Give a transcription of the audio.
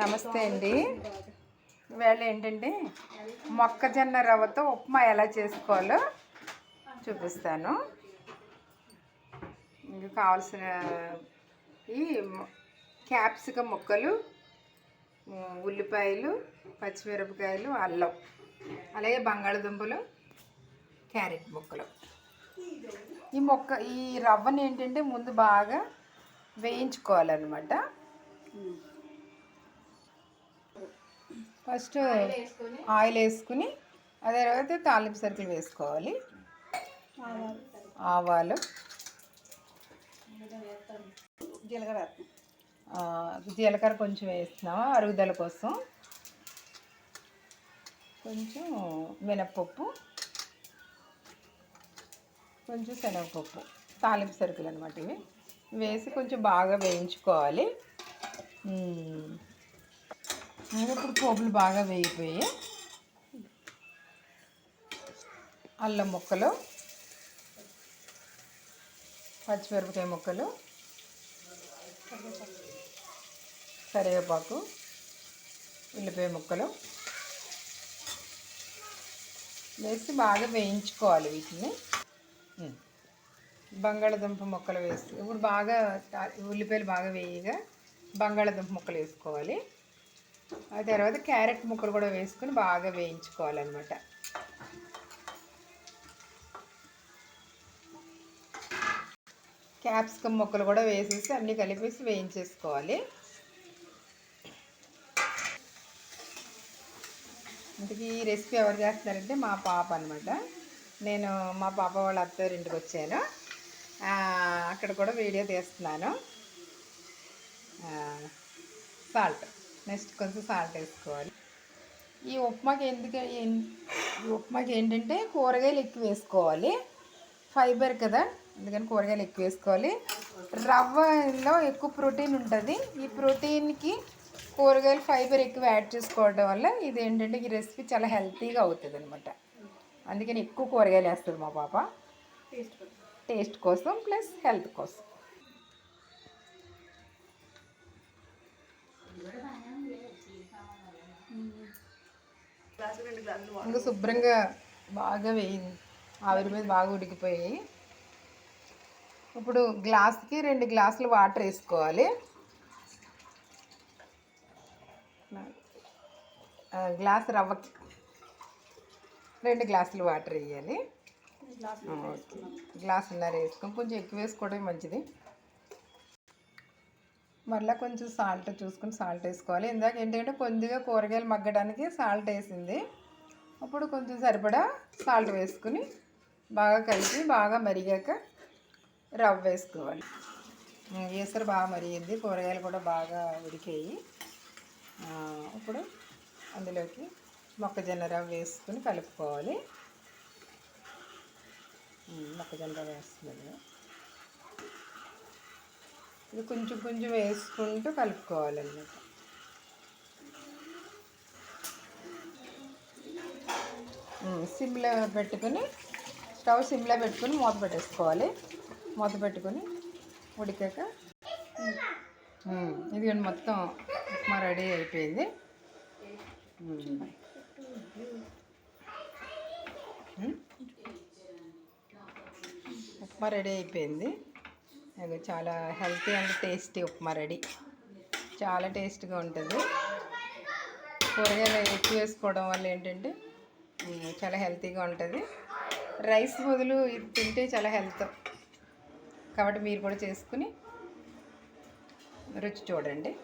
నమస్తే అండి. వేళ ఏంటంటే మొక్కజొన్న రవ్వతో ఉప్మా ఎలా చేసుకోవాలో చూపిస్తాను. ఇంకా కావాల్సిన ఈ క్యాప్సికం ముక్కలు ఉల్లిపాయలు పచ్చిమిరపకాయలు అల్లం అలాగే బంగాళదుంపలు క్యారెట్ ముక్కలు. ఈ మొక్క ఈ రవ్వని ఏంటంటే ముందు బాగా వేయించుకోవాలన్నమాట. ఫస్ట్ ఆయిల్ వేసుకుని. అదే తర్వాత తాలింపు సరుకులు వేసుకోవాలి. ఆవాలు. జీలకర్ర జీలకర్ర కొంచెం వేస్తున్నాము అరుగుదల కోసం. కొంచెం మినప్పప్పు. కొంచెం శనగపప్పు. తాలింపు సరుకులు అనమాట ఇవి. వేసి కొంచెం బాగా వేయించుకోవాలి. ఇప్పుడు పోపులు బాగా వేగిపోయి అల్లం ముక్కలు పచ్చిమిరపకాయ ముక్కలు కరివేపాకు ఉల్లిపాయ ముక్కలు వేసి బాగా వేయించుకోవాలి వీటిని. బంగాళదుంప ముక్కలు వేసి ఇప్పుడు బాగా ఉల్లిపాయలు బాగా వేయగా బంగాళదుంప ముక్కలు వేసుకోవాలి. ఆ తర్వాత క్యారెట్ ముక్కలు కూడా వేసుకొని బాగా వేయించుకోవాలన్నమాట. క్యాప్సికమ్ ముక్కలు కూడా వేసేసి అన్నీ కలిపేసి వేయించేసుకోవాలి. ఇంతకీ ఈ రెసిపీ ఎవరు చేస్తున్నారంటే మా పాప అనమాట నేను మా పాప వాళ్ళ అత్తగారి ఇంటికి వచ్చాను. అక్కడ కూడా వీడియో తీస్తున్నాను. సాల్ట్. నెక్స్ట్ కొంచెం సాల్ట్ వేసుకోవాలి. ఈ ఉప్మాకి ఎందుకు ఉప్మాకి ఏంటంటే కూరగాయలు ఎక్కువ వేసుకోవాలి. ఫైబర్ కదా అందుకని కూరగాయలు ఎక్కువ వేసుకోవాలి. రవ్వలో ఎక్కువ ప్రోటీన్ ఉంటుంది. ఈ ప్రోటీన్కి కూరగాయలు ఫైబర్ ఎక్కువ యాడ్ చేసుకోవడం వల్ల ఇది ఏంటంటే ఈ రెసిపీ చాలా హెల్తీగా అవుతుంది అనమాట అందుకని ఎక్కువ కూరగాయలు వేస్తుంది మా పాప. టేస్ట్ కోసం ప్లస్ హెల్త్ కోసం. గ్లాసు రెండు గ్లాసులు ఇంకా శుభ్రంగా బాగా వేయి ఆవిరి మీద బాగా ఉడికిపోయి ఇప్పుడు గ్లాస్కి రెండు గ్లాసులు వాటర్ వేసుకోవాలి. గ్లాస్ రవ్వకి రెండు గ్లాసులు వాటర్ వేయాలి. గ్లాసున్నర వేసుకొని కొంచెం ఎక్కువ వేసుకోవడం మంచిది. మళ్ళీ కొంచెం సాల్ట్ చూసుకుని సాల్ట్ వేసుకోవాలి. ఇందాక ఏంటంటే కొద్దిగా కూరగాయలు మగ్గడానికి సాల్ట్ వేసింది. అప్పుడు కొంచెం సరిపడా సాల్ట్ వేసుకుని బాగా కలిపి బాగా మరిగాక రవ్వ వేసుకోవాలి. ఉమ్, వేసరి బాగా మరిగింది. కూరగాయలు కూడా బాగా ఉడికాయి. ఇప్పుడు అందులోకి మొక్కజొన్న రవ్వ వేసుకుని కలుపుకోవాలి. మొక్కజొన్న రవ్వ వేస్తుంది ఇది కొంచెం కొంచెం వేసుకుంటూ కలుపుకోవాలన్నమాట. సిమ్లో పెట్టుకుని స్టవ్ సిమ్లో పెట్టుకుని మూత పెట్టేసుకోవాలి. మూత పెట్టుకుని ఉడికాక ఇది మొత్తం ఉప్మా రెడీ అయిపోయింది. ఉప్మా రెడీ అయిపోయింది. చాలా healthy and tasty upma ready. చాలా టేస్ట్గా ఉంటుంది. కూరగాయలు ఎక్కువ వేసుకోవడం వల్ల ఏంటంటే చాలా హెల్తీగా ఉంటుంది. రైస్ బదులు ఇది తింటే చాలా హెల్త్. కాబట్టి మీరు కూడా చేసుకుని రుచి చూడండి.